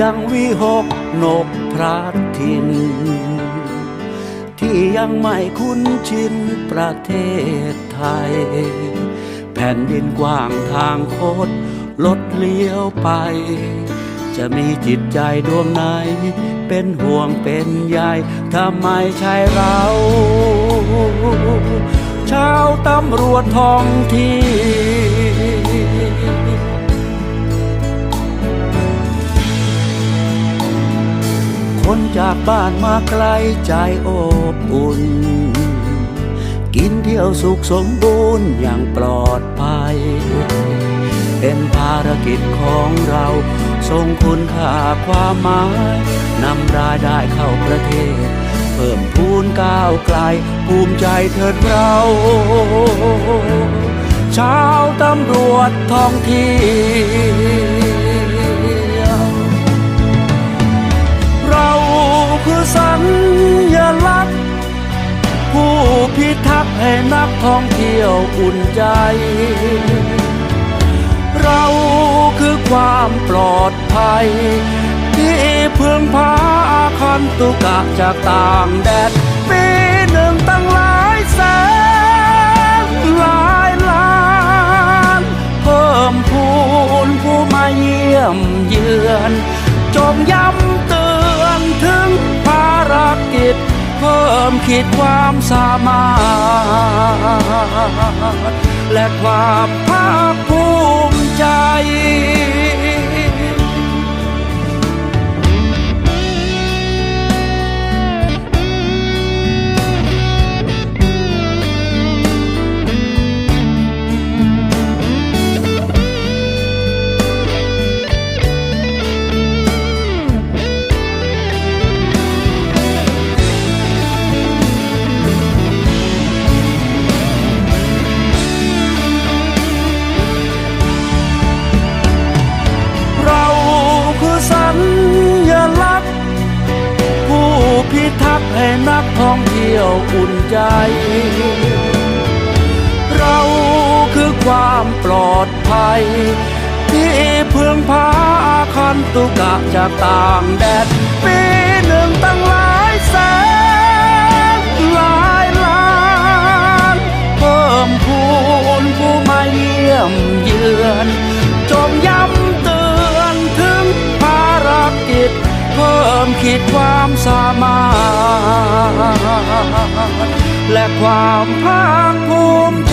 ดังวิหกนกพระทิน ที่ยังไม่คุ้นชินประเทศไทย แผ่นดินกว้างทางโคตรลดเลี้ยวไป จะมีจิตใจดวงไหน เป็นห่วงเป็นใยถ้าไม่ใช่เราชาวตำรวจท้องที่ คนจากบ้านมาไกลใจอบอุ่น กินเที่ยวสุขสมบูรณ์อย่างปลอดภัย เป็นภารกิจของเราทรงคุณค่าความหมายนำรายได้เข้าประเทศ เพิ่มพูนก้าวไกล ภูมิใจเถิดเราชาวตำรวจท้องที่ นักท่องเที่ยวอุ่นใจ เราคือความปลอดภัย ที่พึ่งพาอาคันตุกะจากต่างแดนปีหนึ่งตั้งหลายแสนหลายล้าน เพิ่มพูนผู้มาเยี่ยมเยือน จงย้ำ มขีดความสามารถ และความภาคภูมิใจ นักท่องเที่ยวอุ่นใจ เราคือความปลอดภัย ที่พึ่งพาอาคันตุกะจากต่างแดนปีหนึ่งตั้งหลายแสนหลายล้านเพิ่มพูนผู้มาเยี่ยมเยือนจงย้ำเตือนถึงภารกิจ เพิ่มขีดความสามารถ และความภาคภูมิ